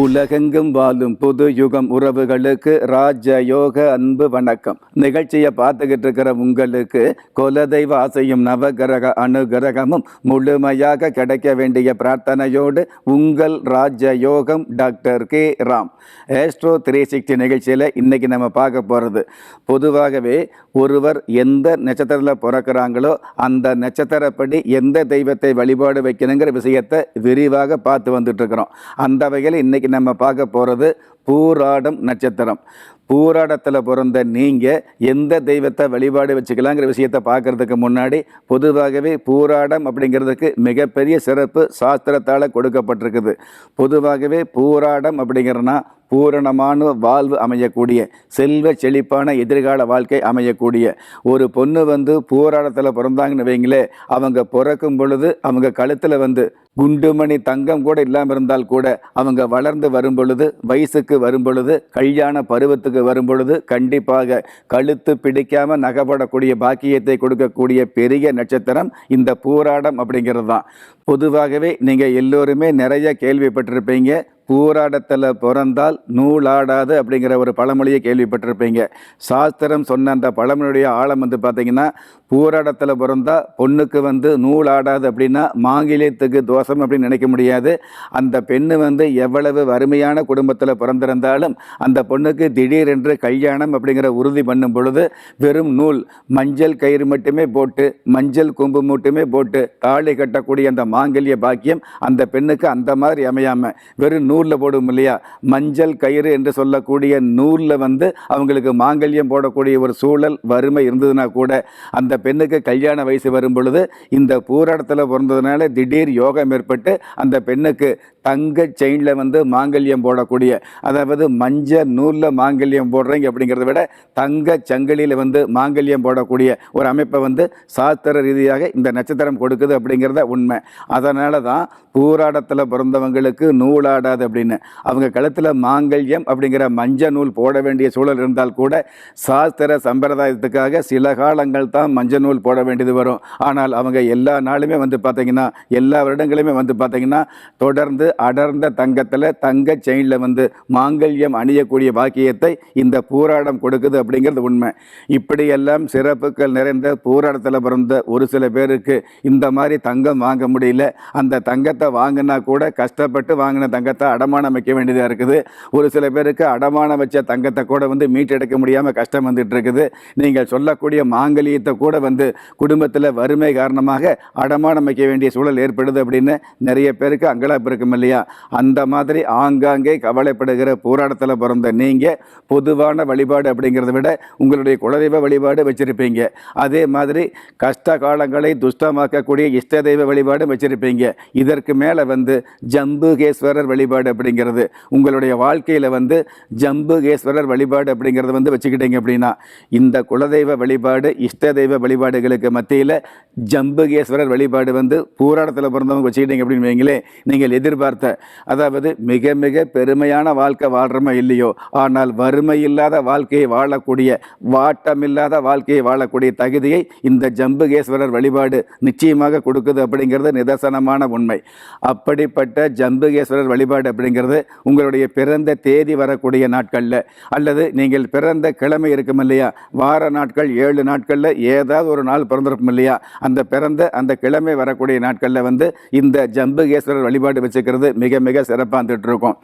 உலகெங்கும் வாழும் புது யுகம் உறவுகளுக்கு ராஜ யோக அன்பு வணக்கம். நிகழ்ச்சியை பார்த்துக்கிட்டு இருக்கிற உங்களுக்கு குலதெய்வ ஆசையும் நவகிரக அனுகிரகமும் முழுமையாக கிடைக்க வேண்டிய பிரார்த்தனையோடு உங்கள் ராஜ யோகம் doctor K. Ram. Astro three sixty நிகழ்ச்சியில் இன்னைக்கு நம்ம பார்க்க போகிறது பொதுவாகவே ஒருவர் எந்த நட்சத்திரத்தில் பிறக்கிறாங்களோ அந்த நட்சத்திரப்படி எந்த தெய்வத்தை வழிபாடு வைக்கணுங்கிற விஷயத்தை விரிவாக பார்த்து வந்துட்டு இருக்கிறோம். அந்த வகையில் இன்னைக்கு நம்ம பார்க்க போகிறது பூராடம் நட்சத்திரம். பூராடத்தில் பிறந்த நீங்கள் எந்த தெய்வத்தை வழிபாடு வச்சுக்கலாங்கிற விஷயத்தை பார்க்கறதுக்கு முன்னாடி பொதுவாகவே பூராடம் அப்படிங்கிறதுக்கு மிகப்பெரிய சிறப்பு சாஸ்திரத்தால் கொடுக்கப்பட்டிருக்குது. பொதுவாகவே பூராடம் அப்படிங்கிறனா பூரணமான வாழ்வு அமையக்கூடிய செல்வ செழிப்பான எதிர்கால வாழ்க்கை அமையக்கூடிய. ஒரு பொண்ணு வந்து பூராடத்தில் பிறந்தாங்கன்னு வைங்களே அவங்க பிறக்கும் பொழுது அவங்க கழுத்தில் வந்து குண்டுமணி தங்கம் கூட இல்லாமல் இருந்தால் கூட அவங்க வளர்ந்து வரும் பொழுது வயசுக்கு வரும் பொழுது கல்யாண பருவத்துக்கு வரும் பொழுது கண்டிப்பாக கழுத்து பிடிக்காமல் நகப்படக்கூடிய பாக்கியத்தை கொடுக்கக்கூடிய பெரிய நட்சத்திரம் இந்த பூராடம் அப்படிங்கிறது தான் பொதுவாகவே நீங்கள் எல்லோருமே நிறைய கேள்விப்பட்டிருப்பீங்க. பூராடத்தில் பிறந்தால் நூலாடாது அப்படிங்கிற ஒரு பழமொழியை கேள்விப்பட்டிருப்பீங்க. சாஸ்திரம் சொன்ன அந்த பழமொழியுடைய ஆழம் வந்து பார்த்தீங்கன்னா பூராடத்தில் பிறந்தால் பொண்ணுக்கு வந்து நூலாடாது அப்படின்னா மாங்கிலியத்துக்கு தோஷம் அப்படின்னு நினைக்க முடியாது. அந்த பெண்ணு வந்து எவ்வளவு வறுமையான குடும்பத்தில் பிறந்திருந்தாலும் அந்த பொண்ணுக்கு திடீரென்று கல்யாணம் அப்படிங்கிற உறுதி பண்ணும் பொழுது வெறும் நூல் மஞ்சள் கயிறு மட்டுமே போட்டு மஞ்சள் கொம்பு மட்டுமே போட்டு தாலி கட்டக்கூடிய அந்த மாங்கல்ய பாக்கியம் அந்த பெண்ணுக்கு அந்த மாதிரி அமையாமல் வெறும் நூல் நூலில் போடுவோம் இல்லையா? மஞ்சள் கயிறு என்று சொல்லக்கூடிய நூலில் வந்து அவங்களுக்கு மாங்கல்யம் போடக்கூடிய ஒரு சூழல் வறுமை இருந்ததுன்னா கூட அந்த பெண்ணுக்கு கல்யாண வயசு வரும் பொழுது இந்த பூராடத்தில் பிறந்ததுனால திடீர் யோகம் ஏற்பட்டு அந்த பெண்ணுக்கு தங்க செயினில் வந்து மாங்கல்யம் போடக்கூடிய அதாவது மஞ்சள் நூலில் மாங்கல்யம் போடுறீங்க அப்படிங்கிறத விட தங்க சங்கிலியில் வந்து மாங்கல்யம் போடக்கூடிய ஒரு அமைப்பை வந்து சாஸ்திர ரீதியாக இந்த நட்சத்திரம் கொடுக்குது அப்படிங்கிறத உண்மை. அதனால தான் பூராடத்தில் பிறந்தவங்களுக்கு நூலாடாத அப்படின்னு. அவங்க கழுத்தில் மாங்கல்யம் அப்படிங்கிற மஞ்ச நூல் போட வேண்டிய சூழல் இருந்தால் கூட சாஸ்திர சம்பிரதாயத்துக்காக சில காலங்கள் தான் மஞ்ச நூல் போட வேண்டியது வரும். ஆனால் அவங்க எல்லா நாளுமே வந்து பார்த்தீங்கன்னா எல்லா வருடங்களுமே வந்து பார்த்தீங்கன்னா தொடர்ந்து அடர்ந்த தங்கத்தில் தங்க செயினில் வந்து மாங்கல்யம் அணியக்கூடிய பாக்கியத்தை இந்த பூராடம் கொடுக்குது அப்படிங்கிறது உண்மை. இப்படியெல்லாம் சிறப்புகள் நிறைந்த பூராடத்தில் பிறந்த ஒரு சில பேருக்கு இந்த மாதிரி தங்கம் வாங்க முடியல. அந்த தங்கத்தை வாங்கினா கூட கஷ்டப்பட்டு வாங்கின தங்கத்தை அடமானம் வைக்க வேண்டியதாக இருக்குது. ஒரு சில பேருக்கு அடமானம் வச்ச தங்கத்தை கூட வந்து மீட்டெடுக்க முடியாமல் கஷ்டம் வந்துட்டு இருக்குது. நீங்கள் சொல்லக்கூடிய மாங்கலியத்தை கூட வந்து குடும்பத்தில் வறுமை காரணமாக அடமானம் வைக்க வேண்டிய சூழல் ஏற்படுது அப்படின்னு நிறைய பேருக்கு அங்கலாப்பு இருக்கும் இல்லையா? அந்த மாதிரி ஆங்காங்கே கவலைப்படுகிற போராட்டத்தில் பிறந்த நீங்கள் பொதுவான வழிபாடு அப்படிங்கிறத விட உங்களுடைய குலதெய்வ வழிபாடு வச்சுருப்பீங்க. அதே மாதிரி கஷ்ட காலங்களை துஷ்டமாக்கக்கூடிய இஷ்ட தெய்வ வழிபாடு வச்சுருப்பீங்க. இதற்கு மேலே வந்து ஜம்புகேஸ்வரர் வழிபாடு அப்படிங்கிறது. உங்களுடைய வாழ்க்கையில் வந்து ஜம்புகேஸ்வரர் வழிபாடு அப்படிங்கிறது வந்து வச்சுக்கிட்டீங்க அப்படின்னா இந்த குலதெய்வ வழிபாடு இஷ்ட தெய்வ வழிபாடுகளுக்கு மத்தியில் ஜம்புகேஸ்வரர் வழிபாடு வந்து பூராடத்தில் பிறந்தவங்க வச்சுக்கிட்டீங்க அப்படின்னு வைங்களே நீங்கள் எதிர்பார்த்த அதாவது மிக மிக பெருமையான வாழ்க்கை வாழ்கிறோமோ இல்லையோ ஆனால் வறுமை இல்லாத வாழ்க்கையை வாழக்கூடிய வாட்டமில்லாத வாழ்க்கையை வாழக்கூடிய தகுதியை இந்த ஜம்புகேஸ்வரர் வழிபாடு நிச்சயமாக கொடுக்குது அப்படிங்கிறது நிதர்சனமான உண்மை. அப்படிப்பட்ட ஜம்புகேஸ்வரர் வழிபாடு அப்படிங்கிறது உங்களுடைய பிறந்த தேதி வரக்கூடிய நாட்களில். அல்லது நீங்கள் பிறந்த கிழமை இருக்கும் இல்லையா? வார நாட்கள் ஏழு நாட்களில் ஏதாவது ஒரு நாள் பிறந்திருக்கும் இல்லையா? அந்த பிறந்த அந்த கிழமை வரக்கூடிய நாட்களில் வந்து இந்த ஜம்புகேஸ்வரர் வழிபாடு வச்சுக்கிறது மிக மிக சிறப்பாக வந்துட்டு இருக்கும்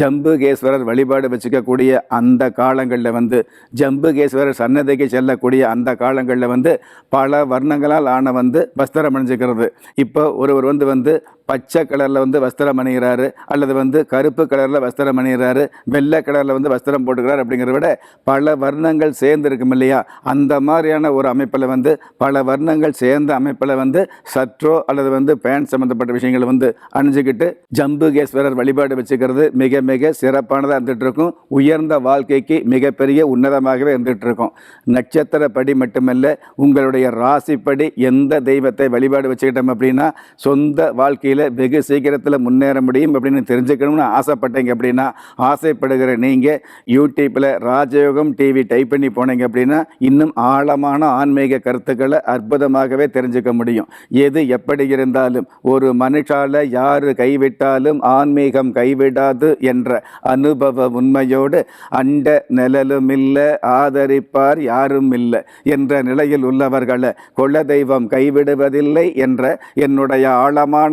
ஜம்புகேஸ்வரர் வழிபாடு வச்சுக்கக்கூடிய அந்த காலங்களில் வந்து ஜம்புகேஸ்வரர் சன்னதிக்கு செல்லக்கூடிய அந்த காலங்களில் வந்து பல வர்ணங்களால் ஆன வந்து வஸ்திரம் அணிஞ்சுக்கிறது. இப்போ ஒருவர் வந்து வந்து பச்சை கலரில் வந்து வஸ்திரம் அணிகிறாரு அல்லது வந்து கருப்பு கலரில் வஸ்திரம் அணிகிறாரு வெள்ளை கலரில் வந்து வஸ்திரம் போட்டுக்கிறார் அப்படிங்கிறத விட பல வர்ணங்கள் சேர்ந்து இருக்கும் இல்லையா? அந்த மாதிரியான ஒரு அமைப்பில் வந்து பல வர்ணங்கள் சேர்ந்த அமைப்பில் வந்து சற்றோ அல்லது வந்து பேண்ட் சம்மந்தப்பட்ட விஷயங்களை வந்து அணிஞ்சிக்கிட்டு ஜம்புகேஸ்வரர் வழிபாடு வச்சுக்கிறது மிக மிக சிறப்பானதாக இருந்துகிட்டு இருக்கும் உயர்ந்த வாழ்க்கைக்கு மிகப்பெரிய உன்னதமாகவே இருந்துகிட்டு இருக்கும் நட்சத்திரப்படி மட்டுமல்ல உங்களுடைய ராசிப்படி எந்த தெய்வத்தை வழிபாடு வச்சுக்கிட்டோம் அப்படின்னா சொந்த வாழ்க்கையில் வாழ்க்கையில் வெகு சீக்கிரத்தில் முன்னேற முடியும் அப்படின்னு தெரிஞ்சுக்கணும்னு ஆசைப்பட்டீங்க அப்படின்னா ஆசைப்படுகிற நீங்கள் யூடியூப்பில் ராஜயோகம் டிவி டைப் பண்ணி போனீங்க அப்படின்னா இன்னும் ஆழமான ஆன்மீக கருத்துக்களை அற்புதமாகவே தெரிஞ்சுக்க முடியும். எது எப்படி இருந்தாலும் ஒரு மனுஷால யார் கைவிட்டாலும் ஆன்மீகம் கைவிடாது என்ற அனுபவ உண்மையோடு அண்ட நிழலும் இல்லை ஆதரிப்பார் யாரும் இல்லை என்ற நிலையில் உள்ளவர்களை குலதெய்வம் கைவிடுவதில்லை என்ற என்னுடைய ஆழமான